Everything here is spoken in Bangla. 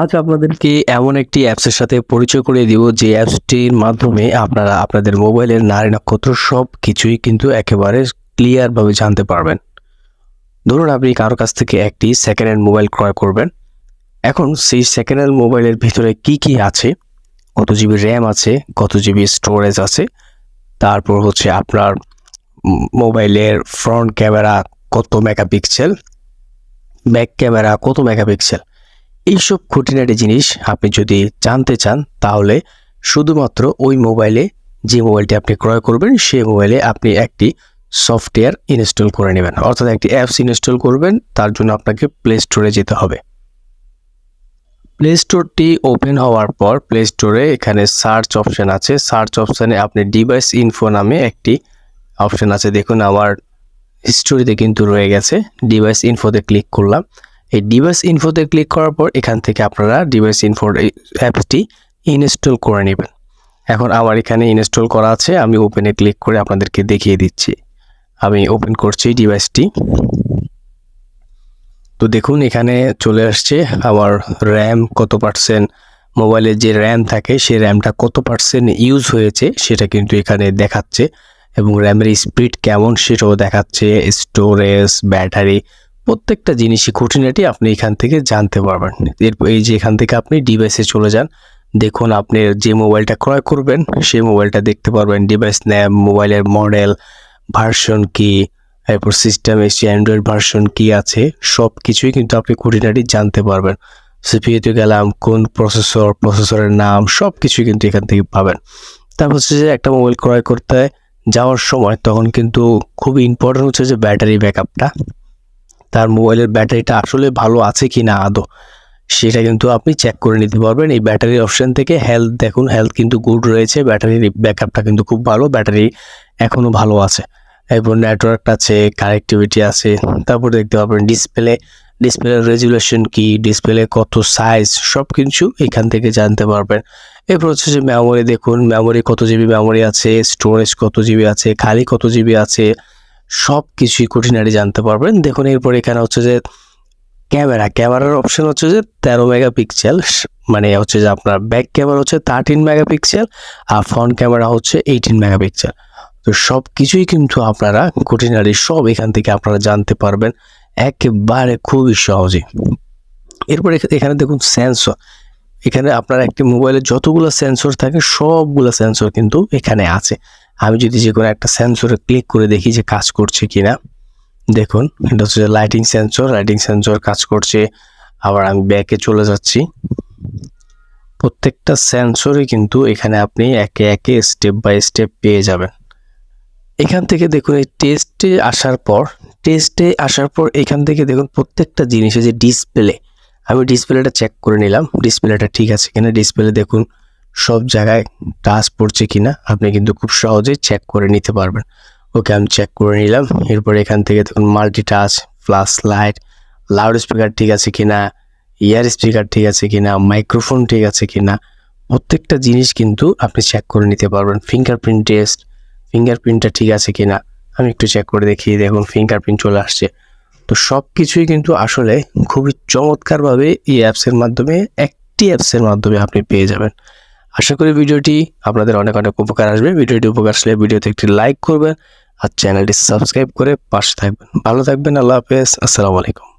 আজ আপনাদেরকে এমন একটি অ্যাপসের সাথে পরিচয় করে দিব যে অ্যাপসটির মাধ্যমে আপনারা আপনাদের মোবাইলের নারী নক্ষত্র সব কিছুই কিন্তু একেবারে ক্লিয়ারভাবে জানতে পারবেন। ধরুন আপনি কারও কাছ থেকে একটি সেকেন্ড হ্যান্ড মোবাইল ক্রয় করবেন। এখন সেই সেকেন্ড হ্যান্ড মোবাইলের ভিতরে কি কি আছে? কত জিবি র্যাম আছে? কত জিবি স্টোরেজ আছে? তারপর হচ্ছে আপনার মোবাইলের ফ্রন্ট ক্যামেরা কত মেগাপিক্সেল ব্যাক ক্যামেরা কত মেগাপিক্সেল এইসব খুঁটিনাটি জিনিস আপনি যদি জানতে চান, তাহলে শুধুমাত্র ওই মোবাইলে যে মোবাইলটি আপনি ক্রয় করবেন, সেই মোবাইলে আপনি একটি সফটওয়্যার ইনস্টল করে নেবেন। অর্থাৎ একটি অ্যাপস ইনস্টল করবেন, তার জন্য আপনাকে প্লে স্টোরে যেতে হবে। প্লে স্টোরটি ওপেন হওয়ার পর প্লে স্টোরে এখানে সার্চ অপশন আছে। সার্চ অপশানে আপনি ডিভাইস ইনফো নামে একটি অপশান আছে। দেখুন, আমার হিস্টোরিতে কিন্তু রয়ে গেছে। ডিভাইস ইনফোতে ক্লিক করলাম। এই ডিভাইস ইনফোতে ক্লিক করার পর এখান থেকে আপনারা ডিভাইস ইনফোর অ্যাপসটি ইনস্টল করে নেবেন। এখন আমার এখানে ইনস্টল করা আছে, আমি ওপেনে ক্লিক করে আপনাদেরকে দেখিয়ে দিচ্ছি। আমি ওপেন করছি ডিভাইসটি। তো দেখুন, এখানে চলে আসছে আমার র্যাম কত পার্সেন্ট মোবাইলের যে র্যাম থাকে সেই র্যামটা কত পার্সেন্ট ইউজ হয়েছে সেটা কিন্তু এখানে দেখাচ্ছে এবং র্যামের স্পিড কেমন সেটাও দেখাচ্ছে স্টোরেজ ব্যাটারি প্রত্যেকটা জিনিসই খুঁটিনাটি আপনি এখান থেকে জানতে পারবেন। এরপর এই যে এখান থেকে আপনি ডিভাইসে চলে যান, দেখুন আপনি যে মোবাইলটা ক্রয় করবেন, সেই মোবাইলটা দেখতে পারবেন। ডিভাইস নেম মোবাইলের মডেল ভার্সন কি, এরপর সিস্টেম এসে অ্যান্ড্রয়েড ভার্সন কি আছে সব কিছুই কিন্তু আপনি খুঁটিনাটি জানতে পারবেন। সিপিইউতে গেলাম, কোন প্রসেসর প্রসেসরের নাম সব কিছুই কিন্তু এখান থেকে পাবেন। তারপর হচ্ছে যে একটা মোবাইল ক্রয় করতে যাওয়ার সময় তখন কিন্তু খুব ইম্পর্টেন্ট হচ্ছে যে ব্যাটারি ব্যাকআপটা তার মোবাইলের ব্যাটারিটা আসলে ভালো আছে কি না আদৌ, সেটা কিন্তু আপনি চেক করে নিতে পারবেন। এই ব্যাটারি অপশন থেকে হেলথ দেখুন হেলথ কিন্তু গুড রয়েছে, ব্যাটারির ব্যাকআপটা কিন্তু খুব ভালো, ব্যাটারি এখনও ভালো আছে। এরপর নেটওয়ার্ক আছে কানেক্টিভিটি আছে, তারপর দেখতে পাবেন ডিসপ্লে ডিসপ্লের রেজুলেশন কি ডিসপ্লে কত সাইজ সব কিছু এখান থেকে জানতে পারবেন। এরপর হচ্ছে যে মেমোরি দেখুন মেমোরি কত জিবি মেমোরি আছে স্টোরেজ কত জিবি আছে, খালি কত জিবি আছে সব কিছুই খুঁটিনাটি জানতে পারবেন। দেখুন, এরপর এখানে হচ্ছে যে ক্যামেরা। ক্যামেরার অপশন হচ্ছে যে তেরো মেগাপিক্সেল মানে হচ্ছে যে আপনার ব্যাক ক্যামেরা হচ্ছে থার্টিন মেগাপিক্সেল আর ফ্রন্ট ক্যামেরা হচ্ছে এইটিন মেগাপিক্সেল। তো সব কিছুই কিন্তু আপনারা খুঁটিনাটি সব এখান থেকে আপনারা জানতে পারবেন। একেবারে খুবই সহজে এরপর এখানে দেখুন সেন্সর এখানে আপনার একটি মোবাইলে যতগুলো সেন্সর থাকে, সবগুলো সেন্সর কিন্তু এখানে আছে। আমি যদি যে কোনো একটা সেন্সরে ক্লিক করে দেখি যে কাজ করছে কি না দেখুন, এটা হচ্ছে লাইটিং সেন্সর লাইটিং সেন্সর কাজ করছে। আবার আমি ব্যাকে চলে যাচ্ছি। প্রত্যেকটা সেন্সরই কিন্তু এখানে আপনি একে একে স্টেপ বাই স্টেপ পেয়ে যাবেন। এখান থেকে দেখুন, এই টেস্টে আসার পর টেস্টে আসার পর এখান থেকে দেখুন প্রত্যেকটা জিনিসে যে ডিসপ্লে আমি ডিসপ্লেটা চেক করে নিলাম ডিসপ্লেটা ঠিক আছে কিনা? ডিসপ্লে দেখুন সব জায়গায় টাচ পড়ছে কিনা, আপনি কিন্তু খুব সহজেই চেক করে নিতে পারবেন। ওকে, আমি চেক করে নিলাম। এরপর এখান থেকে দেখুন multi touch flash light loud speaker ঠিক আছে কিনা ইয়ার স্পিকার ঠিক আছে কিনা মাইক্রোফোন ঠিক আছে কিনা, প্রত্যেকটা জিনিস কিন্তু আপনি চেক করে নিতে পারবেন। ফিঙ্গারপ্রিন্ট টেস্ট ফিঙ্গারপ্রিন্টটা ঠিক আছে কিনা, আমি একটু চেক করে দেখি দেখুন ফিঙ্গারপ্রিন্ট চলে আসছে। তো সব কিছুই কিন্তু আসলে খুবই চমৎকারভাবে এই অ্যাপসের মাধ্যমে, একটি অ্যাপসের মাধ্যমে আপনি পেয়ে যাবেন। আশা করি ভিডিওটি আপনাদের অনেক অনেক উপকার আসবে। ভিডিওটি উপকার আসলে ভিডিওতে একটি লাইক করবেন আর চ্যানেলটি সাবস্ক্রাইব করে পাশে থাকবেন। ভালো থাকবেন, আল্লাহ হাফেজ, আসসালামু আলাইকুম।